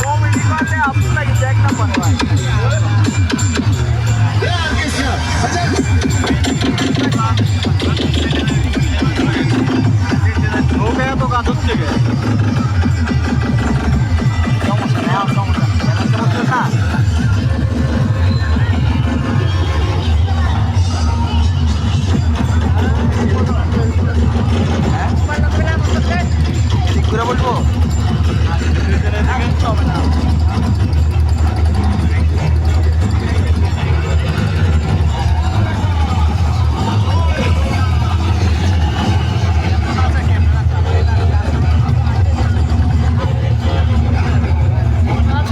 Comedy করলে আপনাকে দেখ না পারে ঠিক করে বলব? হবে না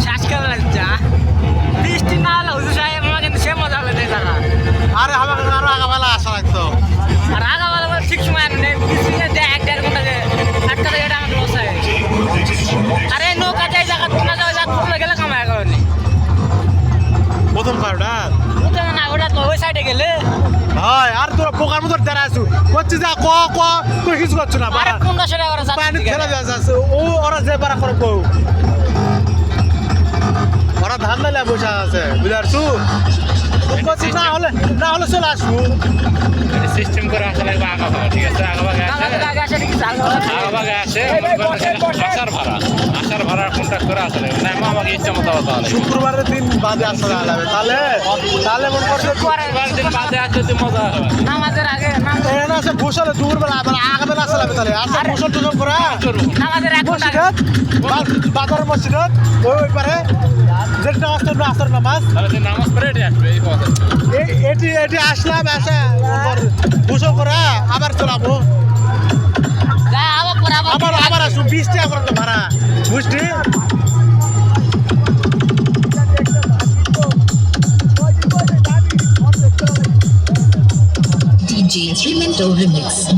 শ্বাস কেমন লাগছে বৃষ্টি না হলে হুজুর সাহেব কিন্তু সে মজা হলে দেখা আরে আমাকে তোরা পোকার মতো দাঁড়া আছো। করছিস যা ক ক তুই কিছু করছ না করে পানি যাচ্ছে ফেলে যাচ্ছে ও ওরা যে বারা করে কৌ ওরা ধান নাইলে বসে আছে পারছু? না হলে না হলে চলে আসব। সিস্টেম করে আসা লাগবে আগা ভাগা ঠিক আছে? আগা ভাগা আসে আগে আসে আগা ভাগা আসে আসার ভাড়া। আসার ভাড়া কন্ট্যাক্ট করে আসা লাগবে না আমাকে ইচ্ছা মতো কথা শুক্রবারের দিন বাদে আসা যাবে তাহলে তাহলে মনে করছে নামাজের আগে এখানে আছে গোসলে বেলা আবার আগাবেলা আসা লাগবে তাহলে। আসা গোসল টোসল করা নামাজের এক ঘণ্টা আগে। মসজিদ বাজারের মসজিদ ওই ওই পারে। যেটা নামাজ পড়বে আসর নামাজ। নামাজ পড়ে এটি আসবে এই পথে এটি এটি আসলাম আসা গোসল করা আবার চলাবো। আবার আবার আবার আবার আসুন বিশ টাকা করে তো ভাড়া। বুঝলি? DJ Instrumental Remix.